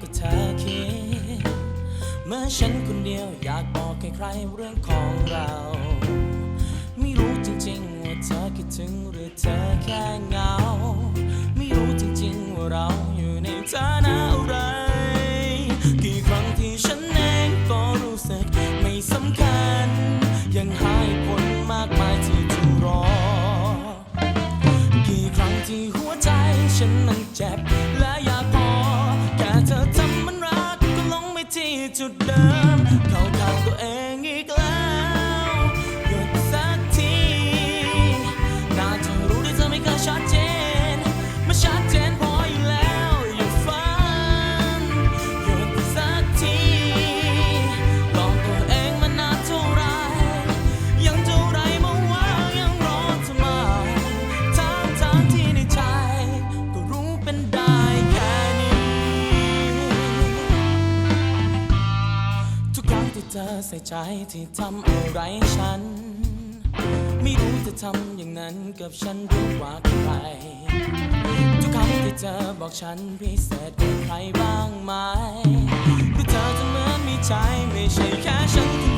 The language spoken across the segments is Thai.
ก็เธอคิด เมื่อฉันคนเดียวอยากบอกใครๆเรื่องของเรา ไม่รู้จริงๆว่าเธอคิดถึงหรือเธอแค่เหงา ไม่รู้จริงๆว่าเราอยู่ในฐานะอะไร กี่ครั้งที่ฉันเองก็รู้สึกไม่สำคัญ ยังหายผลมากมายที่ถูกรอ กี่ครั้งที่หัวใจฉันมันเจ็บ ใส่ใจที่ทำอะไรฉัน ไม่รู้จะทำอย่างนั้นกับฉันหรือว่าใคร ทุกคำที่เธอบอกฉันพิเศษกว่าใครบ้างไหมหรือเธอจะเหมือนมีใจไม่ใช่แค่ฉัน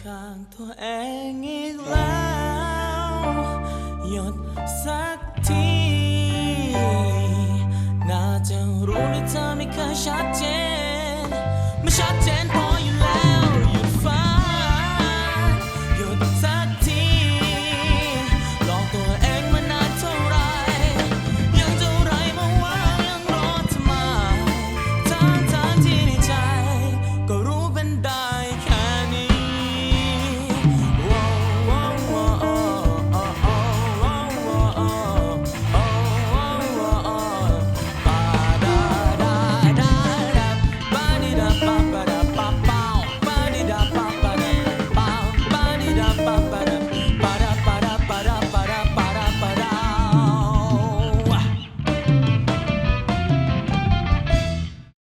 ข้างตัวเองอีกแล้ว หยุดสักที น่าจะรู้ด้วยเธอไม่เคยชัดเจน